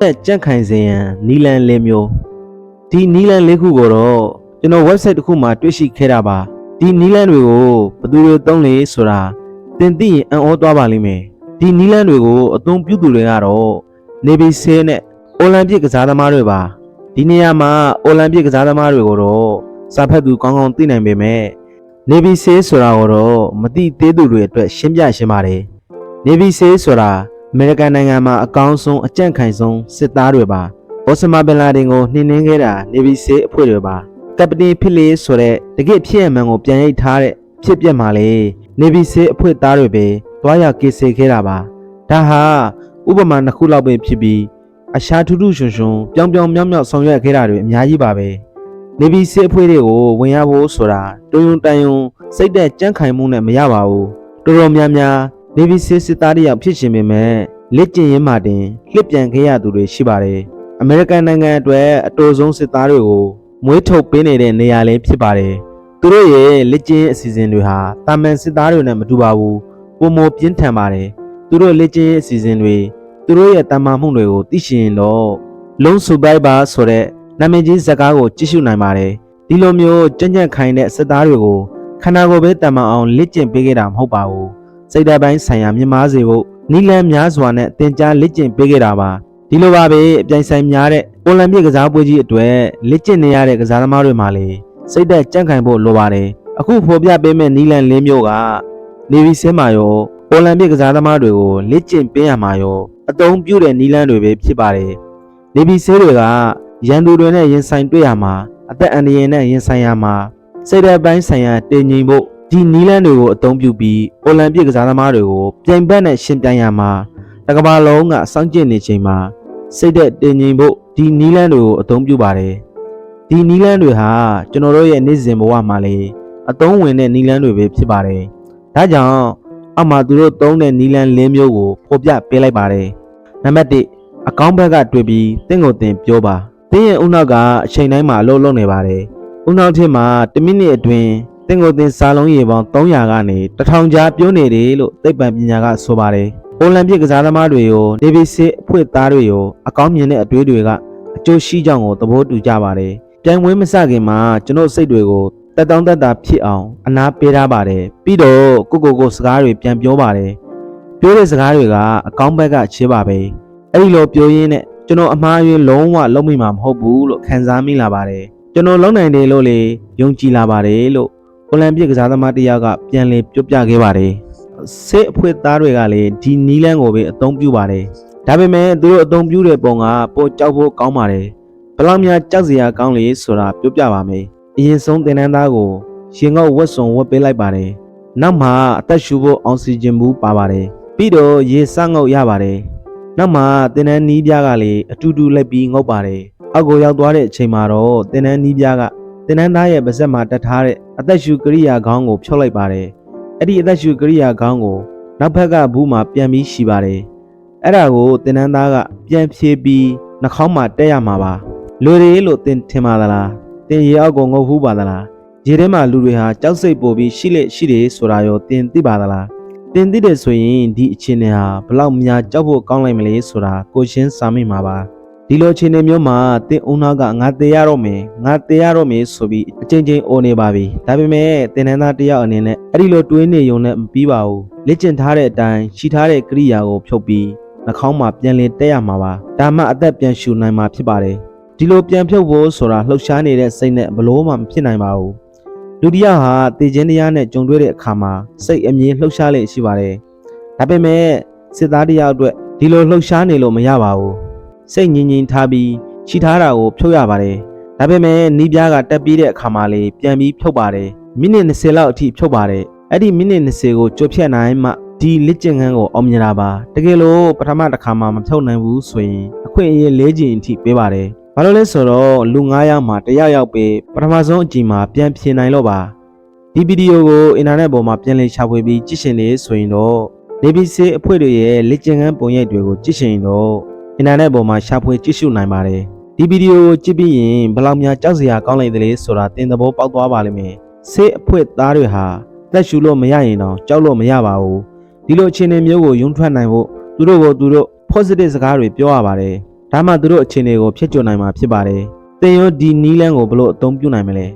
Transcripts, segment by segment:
တဲ့ကြန့်ခိုင်စေရန်နီလန်လေးမျိုးဒီနီလန်လေးခုကိုတော့ကျွန်တော် website တစ်ခုမှာတွေ့ရှိခဲ့တာပါဒီနီလန်တွေကိုဘယ်သူတွေသုံးလဲဆိုတာသင်သိရင်အံ့ဩသွားပါလိမ့်မယ်ဒီနီလန်တွေကိုအသုံးပြုသူတွေကတော့ Navy SEAL နဲ့ Olympic ကစားသမားတွေပါဒီနေရာမှာ Olympic ကစားသမားတွေကိုတော့စာဖတ်သူကောင်းကောင်းသိနိုင်ပေမဲ့ Navy SEAL ဆိုတာကိုတော့မသိသေးသူတွေအတွက်ရှင်းပြရှင်းပါတယ် Navy SEAL ဆိုတာအ မေရိကန်နိုင်ငံမှာအကောင်းဆုံးအကြံ့ခိုင်ဆုံးစစ်သားတွေပါအော်စမာဘင်လာဒင်ကိုနှိမ်နင်းခဲ့တာ Navy SEAL အဖွဲ့တွေပါကပတိဖြစ်လေဆိုတဲ့တကယ့်ဖြစ်ရမှန်ကိုပြန်ရိပ်ထားတဲ့ဖြစ်ပျက်မှာလေ Navy SEAL အဖွဲ့သားတွေပဲတွားရကေစေခဲ့တာပါဒါဟာဥပမာတစ်ခုလောက်ပဲဖြစ်ပြီးအရှာထူးထူးရွှွန်ရွှွန်ပြောင်ပြောင်မြောက်မြောက်ဆောင်ရွက်ခဲ့တာတွေအများကြီးပါပဲနေဗီစစ်အဖွဲ့တွေကိုဝင်ရဖို့ဆိုတာတွုံယုံတန်ယုံစိတ်သက်ကြမ်းခိုင်မှုနဲ့မရပါဘူးတော်တော်များများ နေဗီစစ်စစ်သားတွေရောက်ဖြစ်ရှင်ပေမဲ့လက်ကျင်ရင်းမှတင်လှစ်ပြန်ခဲ့ရသူတွေရှိပါတယ်အမေရိကန်နိုင်ငံအတွက်အတိုဆုံးစစ်သားတွေကိုမွေးထုတ်ပေးနေတဲ့နေရာလေးဖြစ်ပါတယ်သူတို့ရဲ့လက်ကျင်အစီအစဉ်တွေဟာတာမန်စစ်သားတွေနဲ့မတူပါဘူးပုံမပြင်းထန်ပါတယ်သူတို့လက်ကျင်အစီအစဉ်တွေသူတို့ရဲ့တာမန်မှုတွေကိုသိရှိရင်တော့လုံး survivor ဆိုတဲ့နာမည်ကြီးဇာတ်ကားကိုကြည့်ရှုနိုင်ပါတယ်ဒီလိုမျိုးကြံ့ကြံ့ခိုင်တဲ့စစ်သားတွေကိုခန္ဓာကိုယ်ပဲတန်မန်အောင်လက်ကျင့်ပေးခဲ့တာမဟုတ်ပါဘူး စိတ်ဓာတ်ပိုင်းဆိုင်ရာမြင့်မားစေဖို့နီလန်များစွာနဲ့တင် जा လက်ကျင့်ပေးခဲ့တာပါဒီလိုပါပဲအပြိုင်ဆိုင်များတဲ့အိုလံပစ်ကစားပွဲကြီးအတွက်လက်ကျင့်နေရတဲ့ကစားသမားတွေမှာလေစိတ်သက်ကြံ့ခိုင်ဖို့လိုပါတယ်အခုဖော်ပြပေးမဲ့နီလန်လေးမျိုးကနေဗီဆင်းမာရောအိုလံပစ်ကစားသမားတွေကိုလက်ကျင့်ပေးရမှာရောအသုံးပြုတဲ့နီလန်တွေပဲဖြစ်ပါတယ်နေဗီဆေးတွေကရန်သူတွေနဲ့ရင်ဆိုင်တွေ့ရမှာအသက်အန္တရာယ်နဲ့ရင်ဆိုင်ရမှာစိတ်ဓာတ်ပိုင်းဆိုင်ရာတင်ငိမ်ဖို့ ဒီနီလန်းတွေကိုအသုံးပြုပြီးအိုလံပစ်ကစားသမားတွေကိုပြိုင်ဘက်နဲ့ရှင်ပြိုင်ရမှာတစ်ကမ္ဘာလုံးကစောင့်ကြည့်နေချိန်မှာစိတ်သက်တင်ငိမ်ဖို့ဒီနီလန်းတွေကိုအသုံးပြုပါတယ်ဒီနီလန်းတွေဟာကျွန်တော်တို့ရဲ့နေ့စဉ်ဘဝမှာလေအသုံးဝင်တဲ့နီလန်းတွေပဲဖြစ်ပါတယ်ဒါကြောင့်အောက်မှာသူတို့သုံးတဲ့နီလန်း၄မျိုးကိုဖော်ပြပေးလိုက်ပါတယ်နံပါတ်1အကောင့်ဘက်ကတွေ့ပြီးတင့်ကိုတင်ပြောပါတင်းရဲ့ဦးနောက်ကအချိန်တိုင်းမှာအလုပ်လုပ်နေပါတယ်။ဦးနောက်ထင်းမှာ1မိနစ်အတွင်း တင်းကိုတင်စားလုံးရေပေါင်း300ကနေ1000ကြားပြိုးနေတယ်လို့သိပ္ပံပညာကဆိုပါတယ်။အိုလံပစ်ကစားသမားတွေရောနေဗီစစ်အဖွဲ့သားတွေရောအကောင်းမြင်တဲ့အတွေးတွေကအကျိုးရှိကြောင်းကိုသဘောတူကြပါတယ်။ပြိုင်ပွဲမစခင်မှာကျွန်တော်စိတ်တွေကိုတက်တောင်းတက်တာဖြစ်အောင်အနာပေးထားပါတယ်။ပြီးတော့ကိုကိုကိုစကားတွေပြန်ပြောပါတယ်။ပြောတဲ့စကားတွေကအကောင်းဘက်ကချေးပါပဲ။အဲ့ဒီလိုပြောရင်းနဲ့ကျွန်တော်အမှားယွင်းလုံးဝလုံးမိမှာမဟုတ်ဘူးလို့ခံစားမိလာပါတယ်ကျွန်တော်လုံးနိုင်တယ်လို့လေယုံကြည်လာပါတယ်လို့ အိုလံပစ်ကစားသမားတစ်ယောက်ကပြန်လည်ပြောပြခဲ့ပါတယ်စစ်အဖွဲ့သားတွေကလည်းဒီနီးလန်းကိုပဲအသုံးပြုပါတယ်ဒါပေမဲ့သူတို့အသုံးပြုတဲ့ပုံကပိုကြောက်ဖို့ကောင်းပါတယ်ဘယ်လောက်များကြောက်စရာကောင်းလေဆိုတာပြောပြပါမယ်အရင်ဆုံးတင်နန်းသားကိုရင်ငုပ်ဝတ်စုံဝတ်ပေးလိုက်ပါတယ်နောက်မှာအသက်ရှူဖို့အောက်ဆီဂျင်ဘူးပါပါတယ်ပြီးတော့ရေစငုပ်ရပါတယ်နောက်မှတင်တန်းနီးပြားကလည်းအတူတူလိုက်ပြီးငုတ်ပါတယ်။အောက်ကိုရောက်သွားတဲ့အချိန်မှာတော့တင်တန်းနီးပြားက တင်တန်းသားရဲ့ပါဇက်မှာတက်ထားတဲ့အသက်ရှူကရိယာခေါင်းကိုဖြုတ်လိုက်ပါတယ်။အဲ့ဒီအသက်ရှူကရိယာခေါင်းကိုနောက်ဘက်ကဘူးမှာပြန်ပြီးရှိပါတယ်။အဲ့ဒါကိုတင်တန်းသားကပြန်ဖြေပြီးနှာခေါင်းမှာတက်ရမှာပါ။လူတွေလို့တင်ထင်ပါသလား။တင်ရေအောက်ကိုငုတ်ဖူးပါသလား။ရေထဲမှာလူတွေဟာကြောက်စိတ်ပိုပြီးရှိလက်ရှိတယ်ဆိုတာရောတင်သိပါသလား။တင်သိတယ်ဆိုရင်ဒီအခြေအနေဟာဘလောက်များကြောက်ဖို့ကောင်းလိုက်မလဲဆိုတာကိုရှင်းစာမိမှာပါ ဒီလိုအခြေအနေမျိုးမှာတင်အုံနာကငါတေရတော့မယ်ငါတေရတော့မယ်ဆိုပြီးအချင်းချင်းအိုနေပါပြီဒါပေမဲ့တင်နန်းသားတယောက်အနေနဲ့အဲ့ဒီလိုတွေးနေရုံနဲ့မပြီးပါဘူးလက်ကျင်ထားတဲ့အတိုင်းရှိထားတဲ့ကိရိယာကိုဖြုတ်ပြီးနှာခေါင်းမှာပြန်လည်တက်ရမှာပါဒါမှအသက်ပြန်ရှူနိုင်မှာဖြစ်ပါတယ်ဒီလိုပြန်ဖြုတ်ဖို့ဆိုတာလှုပ်ရှားနေတဲ့စိတ်နဲ့ဘလို့မှမဖြစ်နိုင်ပါဘူးလူတစ်ယောက်ဟာတည်ခြင်းတရားနဲ့ကြုံတွေ့တဲ့အခါမှာစိတ်အမြင်လှုပ်ရှားလေရှိပါတယ်။ဒါပေမဲ့စစ်သားတစ်ယောက်အတွက်ဒီလိုလှုပ်ရှားနေလို့မရပါဘူး။ စိတ်ငြိမ်ငြိမ်ထားပြီးခြိထားတာကိုဖြုတ်ရပါတယ်။ဒါပေမဲ့နီးပြားကတက်ပြီးတဲ့အခါမှာလေပြန်ပြီးဖြုတ်ပါတယ်။မိနစ်20လောက်အထိဖြုတ်ပါတယ်။အဲ့ဒီမိနစ်20ကိုကြိုဖြတ်နိုင်မှဒီလက်ကျင်ခန်းကိုအောင်မြင်တာပါ။တကယ်လို့ပထမတစ်ခါမှမဖြုတ်နိုင်ဘူးဆိုရင်အခွင့်အရေး၄ကြိမ်အထိပေးပါတယ်။ဘာလို့လဲဆိုတော့လူ9ယောက်မှာတစ်ယောက်ယောက်ပဲပထမဆုံးအကြိမ်မှာပြန်ဖြေနိုင်လို့ပါ။ဒီဗီဒီယိုကိုအင်တာနက်ပေါ်မှာပြန်လည်ရှာဖွေပြီးကြည့်ရှင်နေဆိုရင်တော့နေဗီစေအဖွဲ့တွေရဲ့လက်ကျင်ခန်းပုံရိပ်တွေကိုကြည့်ရှင်ရင်တော့ အင်တာနက်ပေါ်မှာရှာဖွေကြည့်ရှုနိုင်ပါတယ်။ဒီဗီဒီယိုကိုကြည့်ပြီးရင်ဘယ်လောက်များကြောက်စရာကောင်းလိုက်သလဲဆိုတာသင်သဘောပေါက်သွားပါလိမ့်မယ်။စေအဖွဲ့သားတွေဟာသက်ရှူလို့မရရင်တော့ကြောက်လို့မရပါဘူး။ဒီလိုအခြေအနေမျိုးကိုယုံထွက်နိုင်ဖို့သူတို့ကိုသူတို့ positive စကားတွေပြောရပါတယ်။ဒါမှသူတို့အခြေအနေကိုဖျက်ချွတ်နိုင်မှာဖြစ်ပါတယ်သင်ရောဒီနီးလန်းကိုဘလို့အသုံးပြုနိုင်မလဲ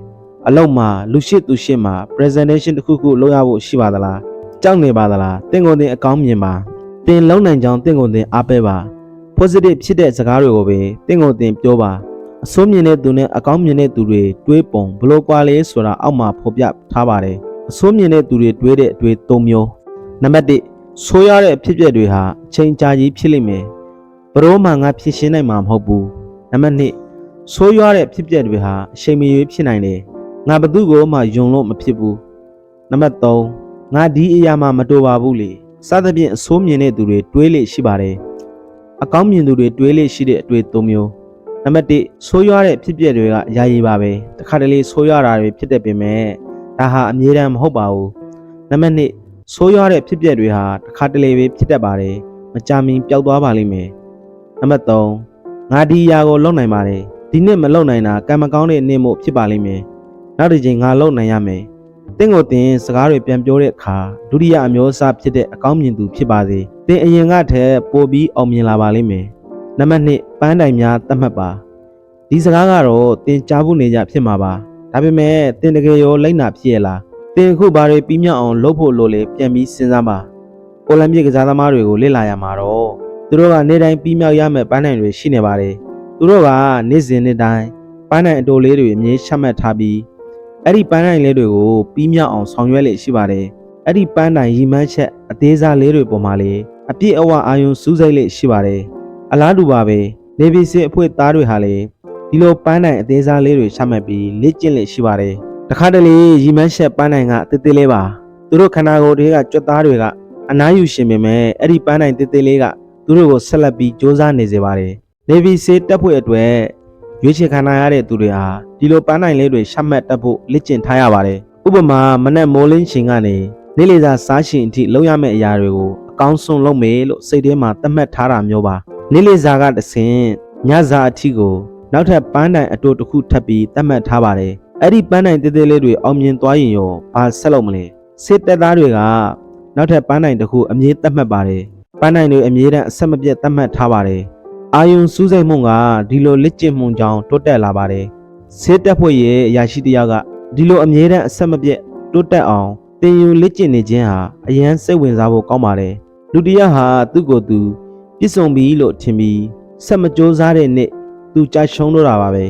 အလောက်မှာလူရှိသူရှိမှာ presentation တစ်ခုခုလုပ်ရဖို့ရှိပါသလားကြောက်နေပါသလားသင်ကိုယ်သင်အကောင်းမြင်ပါသင်လုံနိုင်ကြောင်းသင်ကိုယ်သင်အားပေးပါ positive ဖြစ်တဲ့စကားတွေကိုပဲသင်ကိုယ်သင်ပြောပါအဆိုးမြင်တဲ့သူနဲ့အကောင်းမြင်တဲ့သူတွေတွေးပုံဘလို့ကွာလဲဆိုတာအောက်မှာဖော်ပြထားပါတယ်အဆိုးမြင်တဲ့သူတွေတွေးတဲ့အတွေ့၃မျိုးနံပါတ်၁ဆိုးရတဲ့အဖြစ်အပျက်တွေဟာအချိန်ကြာကြီးဖြစ်လိမ့်မယ်ဘရောမှငါဖြစ်ရှင်းနိုင်မှာမဟုတ်ဘူးနံပါတ်2ဆိုးရတဲ့အဖြစ်အပျက်တွေဟာအချိန်မရွေးဖြစ်နိုင်တယ်ငါဘသူ့ကိုမှယုံလို့မဖြစ်ဘူးနံပါတ်3ငါဒီအရာမှမတော်ပါဘူးလေစသဖြင့်အဆိုးမြင်တဲ့သူတွေတွေးလေရှိပါတယ် အကောင်းမြင်သူတွေတွေးလေရှိတဲ့အတွေ့၃မျိုးနံပါတ်1ဆိုးရွားတဲ့ဖြစ်ပျက်တွေကယာယီပါပဲတခါတလေဆိုးရွားတာတွေဖြစ်တဲ့ပြင်မဲ့ဒါဟာအမြဲတမ်းမဟုတ်ပါဘူးနံပါတ်2ဆိုးရွားတဲ့ဖြစ်ပျက်တွေဟာတခါတလေပဲဖြစ်တတ်ပါတယ်မကြမီပျောက်သွားပါလိမ့်မယ်နံပါတ်3ငါဒီအရာကိုလုပ်နိုင်ပါတယ်ဒီနှစ်မလုပ်နိုင်တာကံမကောင်းတဲ့နေ့မို့ဖြစ်ပါလိမ့်မယ်နောက်တစ်ချိန်ငါလုပ်နိုင်ရမယ် တင့်ကိုတင်စကားတွေပြန်ပြောတဲ့အခါဒုတိယအမျိုးအစားဖြစ်တဲ့အကောင်းမြင်သူဖြစ်ပါစေတင်အရင်ကထက်ပိုပြီးအောင်မြင်လာပါလိမ့်မယ်နံပါတ်2ပန်းတိုင်များသတ်မှတ်ပါဒီစကားကတော့တင်ကြားဖို့နေကြဖြစ်မှာပါဒါပေမဲ့တင်တကယ်ရောလိုက်နာဖြစ်ရလားတင်အခုဘာတွေပြီးမြောက်အောင်လုပ်ဖို့လိုလေပြန်ပြီးစဉ်းစားပါအိုလံပစ်ကစားသမားတွေကိုလေ့လာရမှာတော့သူတို့ကနေတိုင်းပြီးမြောက်ရမယ့်ပန်းတိုင်တွေရှိနေပါတယ်သူတို့ကနေ့စဉ်နေ့တိုင်းပန်းတိုင်အတိုလေးတွေအမြဲချမှတ်ထားပြီး အဲ့ဒီပန်းတိုင်လေးတွေကိုပြီးမြောက်အောင်ဆောင်ရွက်လေရှိပါတယ်အဲ့ဒီပန်းတိုင်ရီမန်းချက်အသေးစားလေးတွေပေါ်မှာလေအပြည့်အဝအာယုံစူးစိုက်လေရှိပါတယ်အလားတူပါပဲနေဗီစစ်အဖွဲ့သားတွေဟာလေဒီလိုပန်းတိုင်အသေးစားလေးတွေချမှတ်ပြီးလေ့ကျင့်လေရှိပါတယ်တခါတလေရီမန်းချက်ပန်းတိုင်ကအသေးသေးလေးပါသူတို့ခန္ဓာကိုယ်တွေကကြွက်သားတွေကအနားယူရှင်ပေမဲ့အဲ့ဒီပန်းတိုင်သေးသေးလေးကသူတို့ကိုဆက်လက်ပြီးစ조사နေစေပါတယ်နေဗီစစ်တပ်ဖွဲ့အတွက် ရွေးချယ်ခံရတဲ့သူတွေဟာဒီလိုပန်းတိုင်လေးတွေရှမှတ်တတ်ဖို့လေ့ကျင့်ထားရပါတယ်ဥပမာမနက်မိုးလင်းချိန်ကနေနေ့လေသာစားရှင်အထိလုပ်ရမယ့်အရာတွေကိုအကောင်းဆုံးလုပ်မယ်လို့စိတ်ထဲမှာသတ်မှတ်ထားတာမျိုးပါနေ့လေသာကတဆင်ညစာအထိကိုနောက်ထပ်ပန်းတိုင်အတူတစ်ခုထပ်ပြီးသတ်မှတ်ထားပါတယ်အဲ့ဒီပန်းတိုင်သေးသေးလေးတွေအောင်မြင်သွားရင်ရောဘာဆက်လုပ်မလဲစစ်တပ်သားတွေကနောက်ထပ်ပန်းတိုင်တစ်ခုအမြဲသတ်မှတ်ပါတယ်ပန်းတိုင်တွေအမြဲတမ်းအဆက်မပြတ်သတ်မှတ်ထားပါတယ် အာယုံစူးစိတ်မှုကဒီလိုလက်ကျင့်မှုကြောင့်တိုးတက်လာပါတယ်စစ်တပ်ဖွဲ့ရဲ့အရာရှိတယောက်ကဒီလိုအမြဲတမ်းအဆက်မပြတ်တိုးတက်အောင်တင်ယူလက်ကျင့်နေခြင်းဟာအရန်စိတ်ဝင်စားဖို့ကောင်းပါတယ်လူတစ်ယောက်ဟာသူ့ကိုယ်သူပြစ်စုံပြီလို့ထင်ပြီးဆက်မကြိုးစားတဲ့နေ့သူကြာရှုံးတော့တာပါပဲ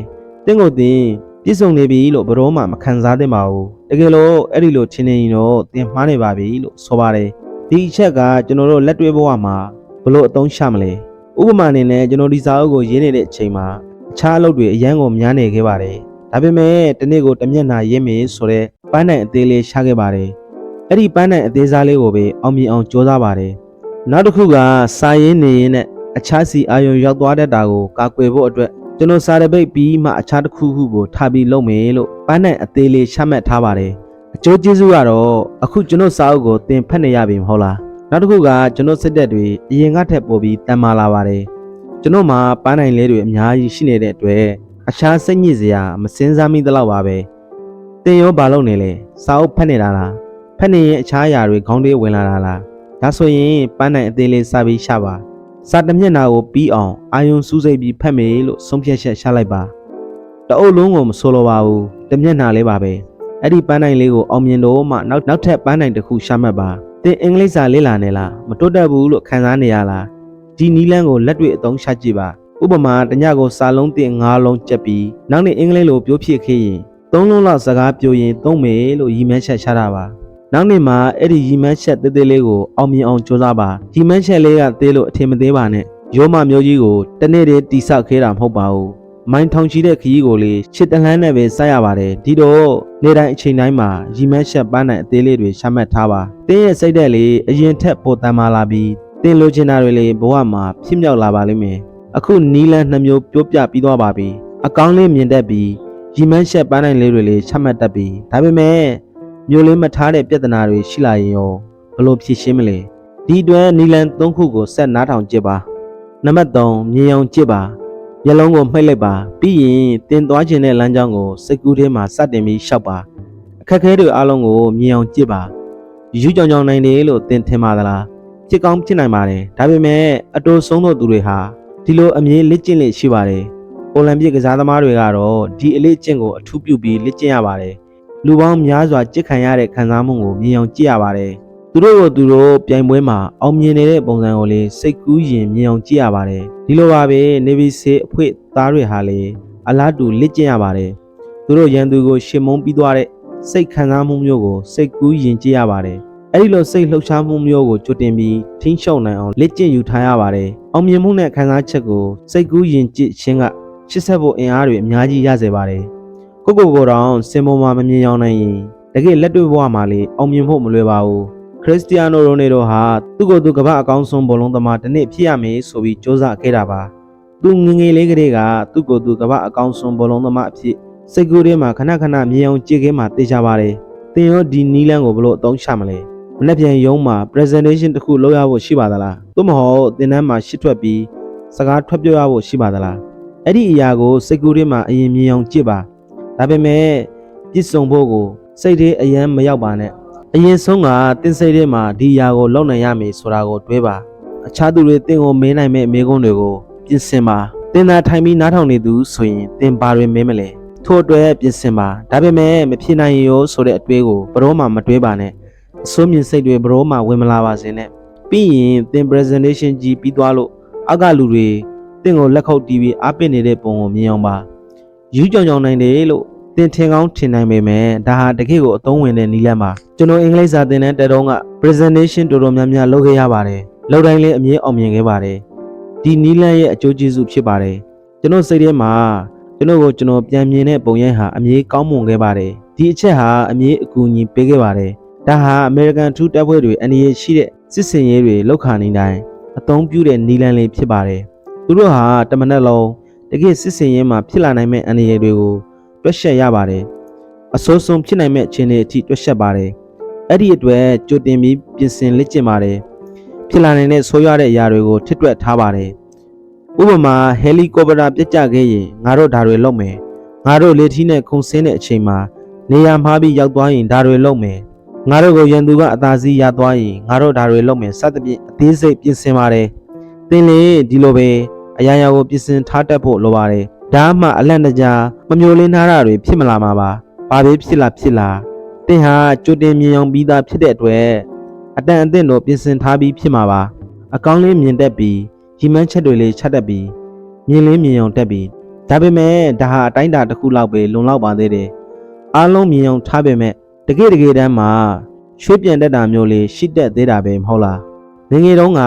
တင့်ကိုယ်တင်ပြစ်စုံနေပြီလို့ဘရောမှမခံစားသင့်ပါဘူးတကယ်လို့အဲ့ဒီလိုထင်နေရင်တော့တင်မှားနေပါပြီလို့ဆိုပါတယ်ဒီအချက်ကကျွန်တော်တို့လက်တွေ့ဘဝမှာဘလို့အသုံးချမလဲ ဥပမာအနေနဲ့ကျွန်တော်ဒီစာအုပ်ကိုရေးနေတဲ့အချိန်မှာအခြားအလုပ်တွေအရန်ကိုများနေခဲ့ပါတယ်ဒါပေမဲ့ဒီနေ့ကိုတမျက်နှာရေးမယ်ဆိုတော့ပန်းနိုင်အသေးလေးရှားခဲ့ပါတယ်အဲ့ဒီပန်းနိုင်အသေးစားလေးကိုပဲအောင်မြင်အောင်ကြိုးစားပါတယ်နောက်တစ်ခုကစာရင်းနေရင်နဲ့အခြားစီအာရုံရောက်သွားတတ်တာကိုကာကွယ်ဖို့အတွက်ကျွန်တော်စာတပိတ်ပြီးမှအခြားတစ်ခုခုကိုထားပြီးလုပ်မယ်လို့ပန်းနိုင်အသေးလေးချမှတ်ထားပါတယ်အကျိုးကျေးဇူးကတော့အခုကျွန်တော်စာအုပ်ကိုသင်ဖတ်နေရပြီမဟုတ်လား နောက်တစ်ခုကကျွန်တော်စစ်တက်တွေအရင်ကထက်ပိုပြီးတန်မာလာပါတယ်ကျွန်တော်မှာပန်းနိုင်လေးတွေအများကြီးရှိနေတဲ့အတွက်အခြားစိတ်ညစ်စရာမစင်းစားမိသလောက်ပါပဲတင်ရောဘာလုပ်နေလဲစာအုပ်ဖတ်နေတာလားဖတ်နေရင်အခြားအရာတွေခေါင်းတွေးဝင်လာတာလားဒါဆိုရင်ပန်းနိုင်အသေးလေးစာပြီးရှာပါစာတစ်မျက်နှာကိုပြီးအောင်အာယုံစူးစိတ်ပြီးဖတ်မယ်လို့ဆုံးဖြတ်ချက်ရှာလိုက်ပါတအုပ်လုံးကိုမဆိုလိုပါဘူးတစ်မျက်နှာလေးပါပဲအဲ့ဒီပန်းနိုင်လေးကိုအောင်မြင်တော့မှနောက်နောက်ထပ်ပန်းနိုင်တစ်ခုရှာမှတ်ပါ သင်အင်္ဂလိပ်စာလေ့လာနေလားမတိုးတက်ဘူးလို့ခံစားနေရလားဒီနီးလန်းကိုလက်တွေ့အသုံးချကြည့်ပါဥပမာတညကိုစာလုံးတင်၅လုံးကြက်ပြီးနောက်နေ့အင်္ဂလိပ်လိုပြောဖြစ်ခဲ့ရင်၃လုံးလောက်စကားပြောရင်သုံးမယ်လို့ရည်မှန်းချက်ချတာပါနောက်နေ့မှာအဲ့ဒီရည်မှန်းချက်သေးသေးလေးကိုအောင်မြင်အောင်ကြိုးစားပါရည်မှန်းချက်လေးကသေးလို့အထင်မသေးပါနဲ့ရောမမျိုးကြီးကိုတနေ့တည်းတိဆောက်ခဲ့တာမဟုတ်ပါဘူး မိုင်းထောင်ချီတဲ့ခရီးကိုလေရှစ်တလန်းနဲ့ပဲစိုက်ရပါတယ်ဒီတော့နေတိုင်းအချိန်တိုင်းမှာရီမန်းချက်ပန်းနိုင်အသေးလေးတွေရှာမှတ်ထားပါတင်းရဲ့စိတ်သက်လေးအရင်ထက်ပိုတန်မာလာပြီးတင်းလိုချင်တာတွေလေဘဝမှာဖြစ်မြောက်လာပါလိမ့်မယ်အခုနီလန်းနှမျိုးပြောပြပြီးသွားပါပြီအကောင်းလေးမြင်တတ်ပြီးရီမန်းချက်ပန်းနိုင်လေးတွေလေရှာမှတ်တတ်ပြီးဒါပေမဲ့မျိုးလေးမထားတဲ့ပြဿနာတွေရှိလာရင်ရောဘလို့ဖြေရှင်းမလဲဒီအတွက်နီလန်း၃ခုကိုဆက်နားထောင်ကြည့်ပါနံပါတ်3မြင်အောင်ကြည့်ပါ မျက်လုံးကိုမှိတ်လိုက်ပါပြီးရင်တင်သွားခြင်းတဲ့လမ်းကြောင်းကိုစိတ်ကူးထဲမှာစတင်ပြီးရှောက်ပါအခက်အခဲတွေအားလုံးကိုမြင်အောင်ကြည့်ပါယူကြောင်ကြောင်နိုင်တယ်လို့သင်ထင်ပါသလားဖြစ်ကောင်းဖြစ်နိုင်ပါတယ်ဒါပေမဲ့အတူဆုံးသောသူတွေဟာဒီလိုအမြင်လက်ကျင့်လေရှိပါတယ်အိုလံပစ်ကစားသမားတွေကတော့ဒီအလေးကျင့်ကိုအထူးပြုပြီးလက်ကျင့်ရပါတယ်လူပေါင်းများစွာကြစ်ခံရတဲ့ခံစားမှုကိုမြင်အောင်ကြည့်ရပါတယ် သူတို့ကိုသူတို့ပြိုင်ပွဲမှာအောင်မြင်နေတဲ့ပုံစံကိုလေစိတ်ကူးရင်မြင်အောင်ကြည့်ရပါတယ်ဒီလိုပါပဲနေဗီစေအဖွေသားတွေဟာလေအလားတူလက်ကျင့်ရပါတယ်သူတို့ရန်သူကိုရှင်မုံပြီးသွားတဲ့စိတ်ခံစားမှုမျိုးကိုစိတ်ကူးရင်ကြည့်ရပါတယ်အဲ့ဒီလိုစိတ်လှုပ်ရှားမှုမျိုးကိုကြိုတင်ပြီးထိန်းချုပ်နိုင်အောင်လက်ကျင့်ယူထားရပါတယ်အောင်မြင်မှုနဲ့ခံစားချက်ကိုစိတ်ကူးရင်ကြည့်ခြင်းကရှစ်ဆက်ဖို့အင်အားတွေအများကြီးရစေပါတယ်ကိုကိုကိုတောင်စင်ပေါ်မှာမမြင်ရောက်နိုင်ရင်တကယ်လက်တွေ့ဘဝမှာလေအောင်မြင်ဖို့မလွယ်ပါဘူး ခရစ္စတီယာနိုရိုနေတိုဟာသူ့ကိုယ်သူကမ္ဘာအကောင်းဆုံးဘောလုံးသမားတစ်နှစ်ဖြစ်ရမယ်ဆိုပြီးစ조사ခဲ့တာပါသူငယ်ငယ်လေးကလေးကသူ့ကိုယ်သူကမ္ဘာအကောင်းဆုံးဘောလုံးသမားအဖြစ်စိတ်ကူးထဲမှာခဏခဏမြင်အောင်ကြည့်ခဲမှာသိကြပါတယ်သင်ရောဒီနီးလန်းကိုဘလို့အသုံးချမလဲမနေ့ပြန်ရုံးမှာ presentation တစ်ခုလုပ်ရဖို့ရှိပါသလားသို့မဟုတ်သင်တန်းမှာရှစ်ထွက်ပြီးစကားထွက်ပြောရဖို့ရှိပါသလားအဲ့ဒီအရာကိုစိတ်ကူးထဲမှာအရင်မြင်အောင်ကြည့်ပါဒါပေမဲ့ပြစ်စုံဖို့ကိုစိတ်ထဲအယမ်းမရောက်ပါနဲ့ အရင်ဆုံးကတင်းစိတ်ထဲမှာဒီအရာကိုလုပ်နိုင်ရမယ်ဆိုတာကိုတွေးပါအခြားသူတွေတင့်ကိုမေးနိုင်မဲ့မေးခွန်းတွေကိုပြင်ဆင်ပါတင်သာထိုင်ပြီးနားထောင်နေသူဆိုရင်တင်ပါတွေမေးမလဲထို့အတွက်ပြင်ဆင်ပါဒါပေမဲ့မဖြစ်နိုင်ရင်ရောဆိုတဲ့အတွေးကိုဘရောမှမတွေးပါနဲ့အစိုးမြင်စိတ်တွေဘရောမှဝင်မလာပါစေနဲ့ပြီးရင်သင် presentation ကြီးပြီးသွားလို့အောက်ကလူတွေတင့်ကိုလက်ခုပ်တီးပြီးအားပစ်နေတဲ့ပုံကိုမြင်အောင်ပါယူးကြောင်ကြောင်နိုင်တယ်လို့ သင်ထင်ကောင်းထင်နိုင်ပေမဲ့ဒါဟာတကယ့်ကိုအသုံးဝင်တဲ့နည်းလမ်းပါကျွန်တော်အင်္ဂလိပ်စာသင်တဲ့တက်တုံးက presentation တော်တော်များများလုပ်ခဲ့ရပါတယ်လုပ်တိုင်းလည်းအမြင်အောင်မြင်ခဲ့ပါတယ်ဒီနည်းလမ်းရဲ့အကျိုးကျေးဇူးဖြစ်ပါတယ်ကျွန်တော်စိတ်ထဲမှာကျွန်တော်ကိုကျွန်တော်ပြန်မြင်တဲ့ပုံရိပ်ဟာအမြင်ကောင်းမွန်ခဲ့ပါတယ်ဒီအချက်ဟာအမြင်အကူအညီပေးခဲ့ပါတယ်ဒါဟာ American True တပ်ဖွဲ့တွေအနေရရှိတဲ့စစ်စင်ရေးတွေလောက်ခါနေတိုင်းအသုံးပြုတဲ့နည်းလမ်းလေးဖြစ်ပါတယ်သူတို့ဟာတမနက်လုံးတကယ့်စစ်စင်ရေးမှာဖြစ်လာနိုင်မဲ့အနေရတွေကို တွက်ချက်ရပါတယ်အဆိုးဆုံးဖြစ်နိုင်မဲ့အခြေအနေအထိတွက်ချက်ပါတယ်အဲ့ဒီအတွက်ကြိုတင်ပြီးပြင်ဆင်လက်ကျင့်ပါတယ်ဖြစ်လာနိုင်တဲ့ဆိုးရွားတဲ့အရာတွေကိုထစ်တွက်ထားပါတယ်ဥပမာဟယ်လီကော်ပတာပြတ်ကျခဲ့ရင်ငါတို့ဒါတွေလုပ်မယ်ငါတို့လေထီးနဲ့ခုန်ဆင်းတဲ့အချိန်မှာနေရာမှားပြီးရောက်သွားရင်ဒါတွေလုပ်မယ်ငါတို့ကိုရန်သူကအသာစီးရသွားရင်ငါတို့ဒါတွေလုပ်မယ်စသဖြင့်အသေးစိတ်ပြင်ဆင်ပါတယ်သင်လေဒီလိုပဲအရာရာကိုပြင်ဆင်ထားတတ်ဖို့လိုပါတယ် ဒါမှအလန့်တကြားမမျိုးလင်းထားတာတွေဖြစ်မလာမှာပါဘာပဲဖြစ်လာဖြစ်လာသင်ဟာကြိုတင်မြင်အောင်ပြီးသားဖြစ်တဲ့အတွက်အတန်အသင့်တို့ပြင်ဆင်ထားပြီးဖြစ်မှာပါအကောင်းလေးမြင်တတ်ပြီးရီမန်းချက်တွေလေးချက်တတ်ပြီးမြင်လေးမြင်အောင်တက်ပြီးဒါပေမဲ့ဒါဟာအတိုင်းအတာတစ်ခုလောက်ပဲလုံလောက်ပါသေးတယ်အားလုံးမြင်အောင်ထားပေမဲ့တကယ်တကယ်တမ်းမှာရွှေ့ပြန်တတ်တာမျိုးလေးရှိတတ်သေးတာပဲမဟုတ်လားငယ်ငယ်တုန်းက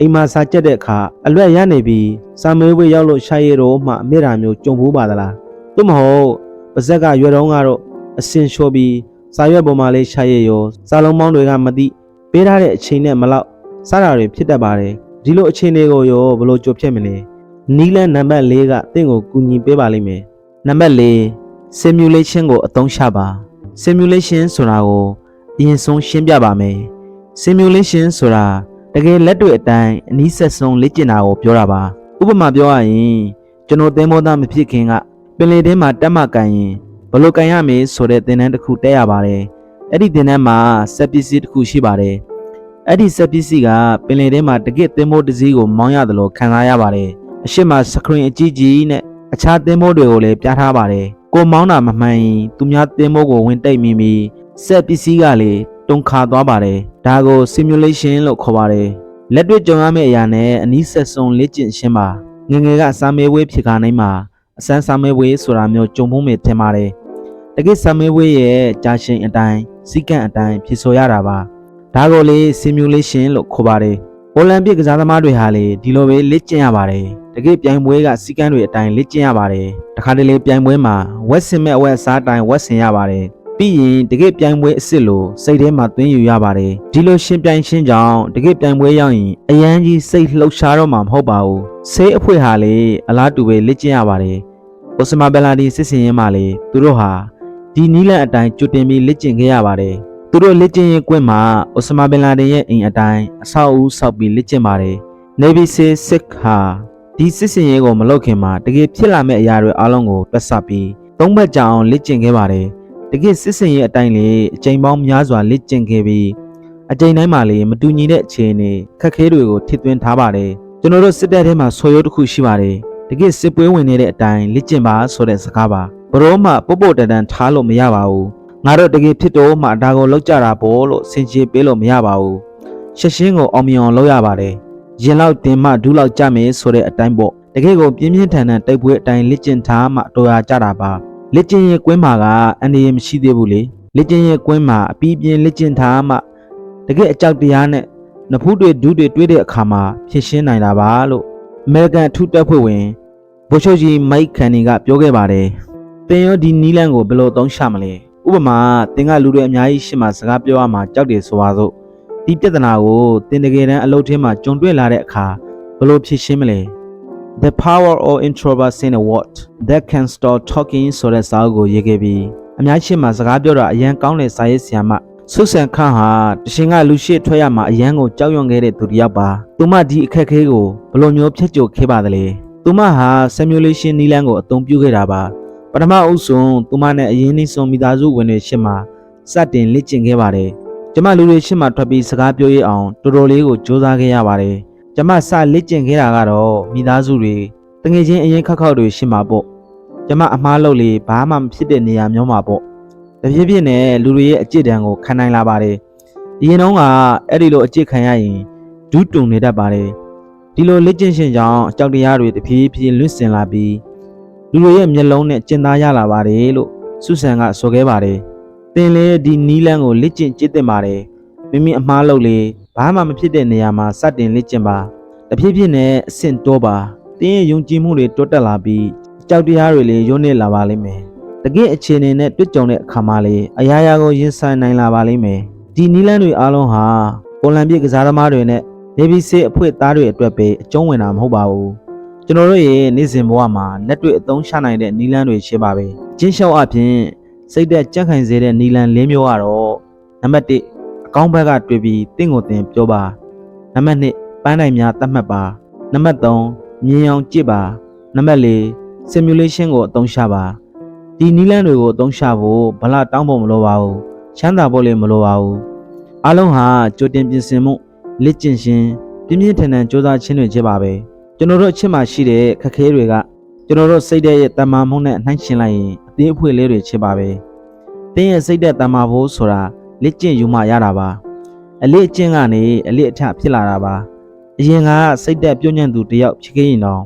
အိမ်မှာစာကြက်တဲ့အခါအလွတ်ရနေပြီးစာမေးပွဲရောက်လို့ရှာရည်တော့မှအမြင့်တာမျိုးကြုံဘူးပါသလားသို့မဟုတ်ပါဇက်ကရွယ်တုန်းကတော့အစင်လျှော်ပြီးစာရွက်ပေါ်မှာလေးရှာရည်ရောစာလုံးပေါင်းတွေကမသိပေးထားတဲ့အချိန်နဲ့မလောက်စားတာတွေဖြစ်တတ်ပါတယ်ဒီလိုအခြေအနေကိုရောဘယ်လိုကြိုဖြစ်မလဲနီးလန်းနံပါတ်၄ကတင့်ကိုကူညီပေးပါလိမ့်မယ်နံပါတ်၄ simulation ကိုအသုံးချပါ simulation ဆိုတာကိုအရင်ဆုံးရှင်းပြပါမယ် simulation ဆိုတာ တကယ်လက်တွေ့အတိုင်းအနည်းဆက်ဆုံးလေ့ကျင့်တာကိုပြောတာပါဥပမာပြောရရင်ကျွန်တော်သင်္ဘောသားမဖြစ်ခင်ကပင်လယ်ထဲမှာတက်မှကန်ရင်ဘယ်လိုကန်ရမလဲဆိုတဲ့သင်တန်းတစ်ခုတက်ရပါတယ်အဲ့ဒီသင်တန်းမှာစက်ပစ္စည်းတစ်ခုရှိပါတယ်အဲ့ဒီစက်ပစ္စည်းကပင်လယ်ထဲမှာတကယ့်သင်္ဘောတစ်စီးကိုမောင်းရတယ်လို့ခံစားရပါတယ်အရှိမစခရင်အကြီးကြီးနဲ့အခြားသင်္ဘောတွေကိုလည်းပြထားပါတယ်ကိုမောင်းတာမမှန်ရင်သူများသင်္ဘောကိုဝင်တိတ်မိပြီးစက်ပစ္စည်းကလေ တုံခါသွားပါတယ်ဒါကို simulation လို့ခေါ်ပါတယ်လက်တွေ့ကြုံရမယ့်အရာနဲ့အနည်းဆက်ဆုံးလေ့ကျင့်ရှင်းပါငယ်ငယ်ကစာမေးပွဲဖြေခါနိုင်မှာအစမ်းစာမေးပွဲဆိုတာမျိုးကြုံဖို့မြင်ထင်ပါတယ်တကယ်စာမေးပွဲရဲ့ကြာရှင်းအတိုင်းစီကန့်အတိုင်းဖြေဆိုရတာပါဒါကိုလေ simulation လို့ခေါ်ပါတယ်အိုလံပစ်ကစားသမားတွေဟာလေဒီလိုပဲလေ့ကျင့်ရပါတယ်တကယ်ပြိုင်ပွဲကစီကန်းတွေအတိုင်းလေ့ကျင့်ရပါတယ်တခါတလေပြိုင်ပွဲမှာဝက်ဆင်မဲ့ဝက်စားတိုင်းဝက်ဆင်ရပါတယ် ပြီးရင်တကယ်ပြိုင်ပွဲအစ်စ်လို့စိတ်ထဲမှာသွင်းယူရပါတယ်ဒီလိုရှင်ပြိုင်ရှင်းကြောင်းတကယ်ပြိုင်ပွဲရောက်ရင်အရန်ကြီးစိတ်လှုပ်ရှားတော့မှာမဟုတ်ပါဘူးဆေးအဖွဲဟာလေအလားတူပဲလေ့ကျင့်ရပါတယ်အိုစမာဘယ်လာဒီစစ်စင်ရင်မှလေသူတို့ဟာဒီနီးလန့်အတိုင်းကြိုတင်ပြီးလေ့ကျင့်ခဲ့ရပါတယ်သူတို့လက်ကျင့်ရင်ကွင်းမှာအိုစမာဘင်လာဒင်ရဲ့အိမ်အတိုင်းအဆောက်အဦဆောက်ပြီးလက်ကျင့်ပါတယ်။ Navy SEAL စစ်ဟာဒီစစ်စင်ရေးကိုမလုပ်ခင်မှာတကယ်ဖြစ်လာမယ့်အရာတွေအားလုံးကိုတွက်ဆပြီးသုံးဘက်ကြာအောင်လက်ကျင့်ခဲ့ပါတယ်။ တကယ်စစ်စင်ရေးအတိုင်းလေအချိန်ပေါင်းများစွာလက်ကျင့်ခဲ့ပြီးအချိန်တိုင်းမှာလေမတူညီတဲ့အခြေအနေခက်ခဲတွေကိုထစ်သွင်းထားပါတယ်ကျွန်တော်တို့စစ်တပ်ထဲမှာဆော်ရိုးတစ်ခုရှိပါတယ်တကယ်စစ်ပွဲဝင်နေတဲ့အတိုင်းလက်ကျင့်ပါဆိုတဲ့စကားပါဘရောမှပုတ်ပုတ်တန်တန်ထားလို့မရပါဘူးငါတို့တကယ်ဖြစ်တော့မှဒါကိုလောက်ကြတာပေါ့လို့စင်ချေပေးလို့မရပါဘူးရှက်ရှင်းကိုအောင်မြင်အောင်လုပ်ရပါတယ်ရင်လောက်တင်မှဒူးလောက်ကြမယ်ဆိုတဲ့အတိုင်းပေါ့တကယ်ကိုပြင်းပြင်းထန်ထန်တိုက်ပွဲအတိုင်းလက်ကျင့်ထားမှတော်ရကြတာပါ လက်ကျင့်ရဲ့ကွင်းမှာကအန်ဒီရမရှိသေးဘူးလေလက်ကျင့်ရဲ့ကွင်းမှာအပီးပြင်းလက်ကျင့်ထားမှတကယ်အကြောက်တရားနဲ့နဖူးတွေဒူးတွေတွေးတဲ့အခါမှာဖြစ်ရှင်းနိုင်တာပါလို့အမေရိကန်အထူးတပ်ဖွဲ့ဝင်ဗိုလ်ချုပ်ကြီးမိုက်ကန်နီကပြောခဲ့ပါတယ်တင်ရောဒီနီလန်ကိုဘယ်လိုသုံးချမလဲဥပမာတင်ကလူတွေအများကြီးရှေ့မှာစကားပြောရမှာကြောက်တယ်ဆိုပါစို့ဒီပြဿနာကိုတင်တကယ်တမ်းအလုပ်ထဲမှာကြုံတွေ့လာတဲ့အခါဘယ်လိုဖြေရှင်းမလဲ The power of introvert in a word that can stop talking ဆိုတဲ့စာအုပ်ကိုရေးခဲ့ပြီးအများရှေ့မှာစကားပြောတာအရန်ကောင်းတဲ့စာရေးဆရာမဆုဆန်ခန့်ဟာတရှင်ကလူရှိထွက်ရမှာအရန်ကိုကြောက်ရွံ့ခဲ့တဲ့သူတစ်ယောက်ပါသူမဒီအခက်အခဲကိုဘယ်လိုမျိုးဖြတ်ကျော်ခဲ့ပါသလဲသူမဟာ simulation နီလန်းကိုအသုံးပြုခဲ့တာပါပထမအုပ်ဆုံးသူမနဲ့အရင်နှိဆုံးမိသားစုဝင်တွေရှစ်မှာစတင်လက်ကျင့်ခဲ့ပါတယ်ကျမလူတွေရှစ်မှာထွက်ပြီးစကားပြောရအောင်တော်တော်လေးကိုစူးစမ်းခဲ့ရပါတယ် ကျမစလက်ကျင့်ခဲ့တာကတော့မိသားစုတွေတငယ်ချင်းအရင်ခောက်ခောက်တွေရှစ်မှာပေါ့ကျမအမားလုပ်လေဘာမှမဖြစ်တဲ့နေရာမျိုးမှာပေါ့တပြည့်ပြည့်နဲ့လူတွေရဲ့အကြစ်ဒဏ်ကိုခံနိုင်လာပါတယ်ဒီရင်တော့ကအဲ့ဒီလိုအကြစ်ခံရရင်ဒူးတုံနေတတ်ပါတယ်ဒီလိုလက်ကျင့်ရှင်ကြောင့်အကြောက်တရားတွေတဖြည်းဖြည်းလွင့်စင်လာပြီးလူတွေရဲ့မျက်လုံးနဲ့ကျင်သားရလာပါတယ်လို့ဆုဆန်ကဆိုခဲ့ပါတယ်သင်လည်းဒီနီးလန်းကိုလက်ကျင့်ကျင့်သင့်ပါတယ်မိမိအမားလုပ်လေ ဘာမှမဖြစ်တဲ့နေရာမှာစတင်လက်ကျင့်ပါတဖြည်းဖြည်းနဲ့အဆင့်တိုးပါတင်းရဲ့ယုံကြည်မှုတွေတိုးတက်လာပြီးကြောက်တရားတွေလည်းညှို့နေလာပါလိမ့်မယ်တကယ့်အခြေအနေနဲ့တွေ့ကြုံတဲ့အခါမှာလေအရာရာကိုရင်ဆိုင်နိုင်လာပါလိမ့်မယ်ဒီနီးလန်းတွေအားလုံးဟာအိုလံပစ်ကစားသမားတွေနဲ့နေဗီဆေးအဖွဲ့သားတွေအတွက်ပဲအကျုံးဝင်တာမဟုတ်ပါဘူးကျွန်တော်တို့ရဲ့နေ့စဉ်ဘဝမှာလက်တွေ့အသုံးချနိုင်တဲ့နီးလန်းတွေရှိပါပဲကျင်းလျှောက်အပြင်စိတ်သက်ကြက်ခိုင်စေတဲ့နီးလန်း၄မျိုးကတော့နံပါတ်1 အကောင်းဘက်ကတွေ့ပြီးတင့်ကိုတင်ပြောပါနံပါတ်2ပန်းနိုင်များသတ်မှတ်ပါနံပါတ်3မြင်အောင်ကြည့်ပါနံပါတ်4 simulation ကိုအသုံးချပါဒီနီးလန်းတွေကိုအသုံးချဖို့ဘလတောင်းဖို့မလိုပါဘူးချမ်းသာဖို့လည်းမလိုပါဘူးအားလုံးဟာကြိုတင်ပြင်ဆင်မှုလက်ကျင့်ရှင်ပြင်းပြင်းထန်ထန်စူးစမ်းခြင်းတွေဖြစ်ပါပဲကျွန်တော်တို့အချစ်မှရှိတဲ့ခက်ခဲတွေကကျွန်တော်တို့စိတ်ဓာတ်ရဲ့တမာမှုနဲ့နှိုင်းယှဉ်လိုက်ရင်အသေးအဖွေလေးတွေဖြစ်ပါပဲတင်းရဲ့စိတ်ဓာတ်တမာဖို့ဆိုတာ လက်ကျင့်ယူမှရတာပါအလေးအကျင့်ကနေအလေးအထဖြစ်လာတာပါအရင်ကစိတ်ဓာတ်ပြုံးညံ့သူတယောက်ဖြစ်ခဲ့ရင်တော့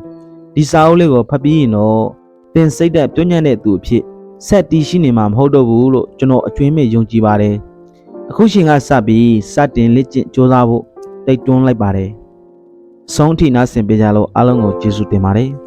ဒီစာအုပ်လေးကိုဖတ်ပြီးရင်တော့တင်စိတ်ဓာတ်ပြုံးညံ့တဲ့သူအဖြစ်ဆက်တီးရှိနေမှာမဟုတ်တော့ဘူးလို့ကျွန်တော်အကျွင်းမဲ့ယုံကြည်ပါတယ်အခုချိန်ကစပြီးစတင်လက်ကျင့်စူးစမ်းဖို့တိုက်တွန်းလိုက်ပါတယ်။ဆုံးထိနားဆင်ပေးကြလို့အားလုံးကိုကျေးဇူးတင်ပါတယ်။